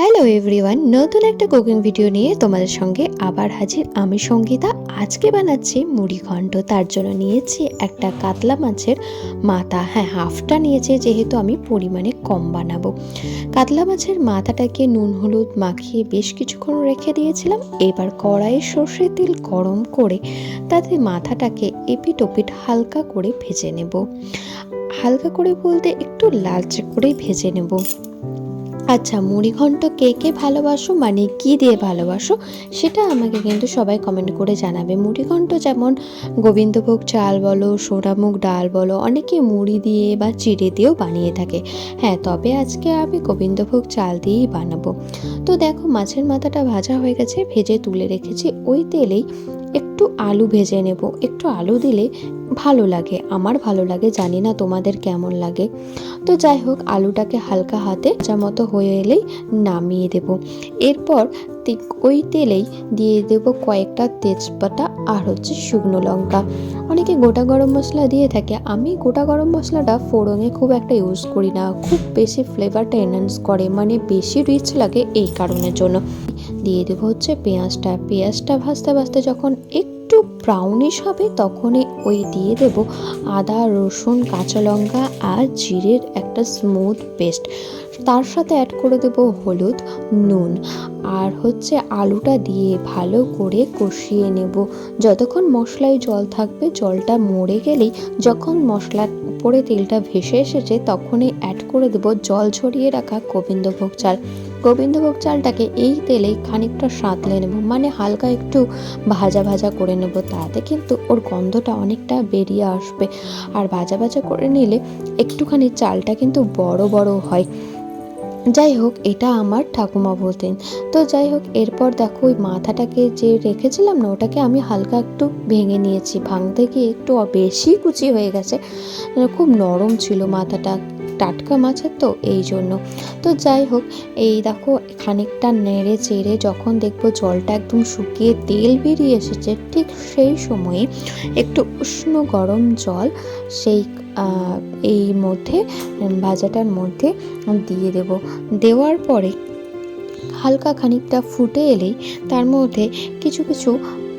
Hello everyone নতুন একটা cooking video নিয়ে তোমাদের সঙ্গে আবার হাজির। আমি সঙ্গীতা, আজকে বানাচ্ছি মুড়ি ঘন্ট। তার জন্য নিয়েছি একটা কাতলা মাছের মাথা। হ্যাঁ হাফটা নিয়েছি, যেহেতু আমি পরিমাণে কম বানাবো। কাতলা মাছের মাথাটাকে নুন, হলুদ মাখিয়ে বেশ কিছুক্ষণ রেখে দিয়েছিলাম। এবার কড়াইয়ে সর্ষে তেল গরম করে তাতে মাথাটাকে এপিট ওপিট হালকা করে ভেজে নেব। হালকা করে বলতে একটু লালচে করে ভেজে নেব। আচ্ছা মুড়িঘণ্ট কে কে ভালোবাসো? মানে কি দিয়ে ভালোবাসো? সেটা আমাকে কিন্তু সবাই কমেন্ট করে জানাবে। মুড়িঘণ্ট যেমন গোবিন্দভোগ চাল বলো সোনামুগ ডাল বলো, অনেকে মুড়ি দিয়ে বা চিড়ে দিয়েও বানিয়ে থাকে। হ্যাঁ তবে আজকে আমি গোবিন্দভোগ চাল দিয়েই বানাবো। তো দেখো, মাছের মাথাটা ভাজা হয়ে গেছে, ভেজে তুলে রেখেছি। ওই তেলেই একটু আলু ভেজে নেব। একটু আলু দিলে ভালো লাগে। আমার ভালো লাগে, জানি না তোমাদের কেমন লাগে। তো যাই হোক, আলুটাকে হালকা হাতে যা মতো হয়ে এলেই নামিয়ে দেব। এরপর ওই তেলেই দিয়ে দেব কয়েকটা তেজপাতা আর হচ্ছে শুকনো লঙ্কা। অনেকে গোটা গরম মশলা দিয়ে থাকে। আমি গোটা গরম মশলাটা ফোড়নে খুব একটা ইউজ করি না। খুব বেশি ফ্লেভারটা এনহান্স করে মানে বেশি রিচ লাগে এই কারণের জন্য। দিয়ে দেবো হচ্ছে পেঁয়াজটা। পেঁয়াজটা ভাজতে ভাজতে যখন একটু ব্রাউনিশ হবে, তখনই ওই দিয়ে দেব আদা, রসুন, কাঁচা লঙ্কা আর জিরের একটা স্মুথ পেস্ট তার সাথে অ্যাড করে দেব হলুদ, নুন আর হচ্ছে আলুটা দিয়ে ভালো করে কষিয়ে নেব। যতক্ষণ মশলায় জল থাকবে, জলটা মরে গেলেই যখন মশলার উপরে তেলটা ভেসে এসেছে, তখনই অ্যাড করে দেব জল ছড়িয়ে রাখা গোবিন্দভোগ চাল। গোবিন্দভোগ চালটাকে এই তেলেই খানিকটা সাঁতলে নেব। মানে হালকা একটু ভাজা ভাজা করে নেব, তাতে কিন্তু ওর গন্ধটা অনেকটা বেরিয়ে আসবে। আর ভাজা ভাজা করে নিলে একটুখানি চালটা কিন্তু বড় বড় হয়। যাই হোক, এটা আমার ঠাকুমা বলতেন। তো যাই হোক, এরপর দেখো ওই মাথাটাকে যে রেখেছিলাম না, ওটাকে আমি হালকা একটু ভেঙে নিয়েছি। ভাঙতে গিয়ে একটু বেশি কুচি হয়ে গেছে। খুব নরম ছিল মাথাটা। টাটকা মাছের তো, এই জন্য। তো যাই হোক, এই দেখো খানিকটা নেড়ে চেড়ে যখন দেখব জলটা একদম শুকিয়ে তেল বেরিয়ে এসেছে, ঠিক সেই সময়ে একটু উষ্ণ গরম জল সেই এই মধ্যে, ভাজাটার মধ্যে দিয়ে দেব। দেওয়ার পরে হালকা খানিকটা ফুটে এলেই তার মধ্যে কিছু কিছু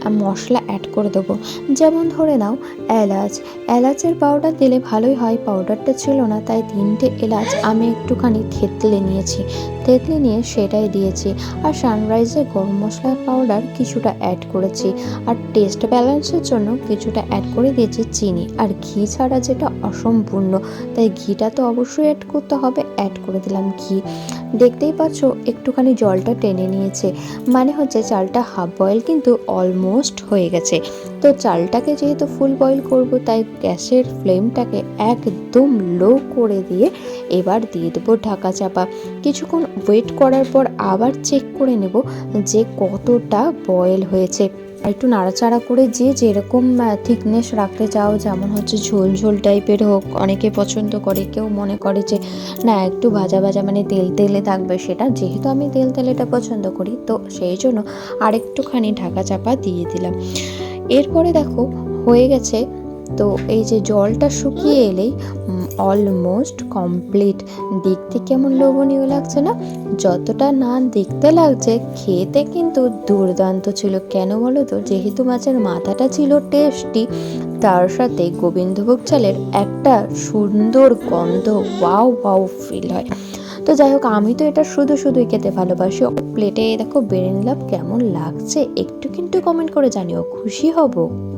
মশলা অ্যাড করে দেবো। যেমন ধরে নাও, এলাচ। এলাচের পাউডার দিলে ভালোই হয় পাউডারটা ছিল না, তাই তিনটে এলাচ আমি একটুখানি থেতলে নিয়েছি। থেতলে নিয়ে সেটাই দিয়েছি। আর সানরাইজের গরম মশলার পাউডার কিছুটা অ্যাড করেছি। আর টেস্ট ব্যালেন্সের জন্য কিছুটা অ্যাড করে দিয়েছি চিনি। আর ঘি ছাড়া যেটা অসম্পূর্ণ, তাই ঘিটা তো অবশ্যই অ্যাড করতে হবে অ্যাড করে দিলাম ঘি। দেখতেই পাচ্ছ, একটুখানি জলটা টেনে নিয়েছে। মানে হচ্ছে চালটা হাফ বয়েল কিন্তু অলমোস্ট হয়ে গেছে। তো চালটাকে যেহেতু ফুল বয়েল করব, তাই গ্যাসের ফ্লেমটাকে একদম লো করে দিয়ে এবার দিয়ে দেবো ঢাকা চাপা। কিছুক্ষণ ওয়েট করার পর আবার চেক করে নেব যে কতটা বয়েল হয়েছে। একটু নাড়াচাড়া করে যে যেরকম থিকনেস রাখতে চাও, যেমন হচ্ছে ঝোল ঝোল টাইপের হোক, অনেকে পছন্দ করে, কেউ মনে করে যে, না, একটু ভাজা ভাজা মানে তেল তেলে থাকবে। সেটা যেহেতু আমি তেল তেলেটা পছন্দ করি, তো সেই জন্য আরেকটুখানি ঢাকা চাপা দিয়ে দিলাম। এরপরে দেখো, হয়ে গেছে তো এই যে জলটা শুকিয়ে এলেই অলমোস্ট কমপ্লিট দেখতে কেমন লোভনীয় লাগছে না? যতটা না দেখতে লাগছে, খেতে কিন্তু দুর্দান্ত ছিল। কেন বলো তো? যেহেতু মাছের মাথাটা ছিল টেস্টি তার সাথে গোবিন্দভোগ চালের একটা সুন্দর গন্ধ ওয়াও ওয়াও ফিল হয়। তো যাই হোক, আমি তো এটা শুধু শুধুই খেতে ভালোবাসি। প্লেটে দেখো বেড়ে নিলাম কেমন লাগছে? একটু কিন্তু কমেন্ট করে জানিও। খুশি হব?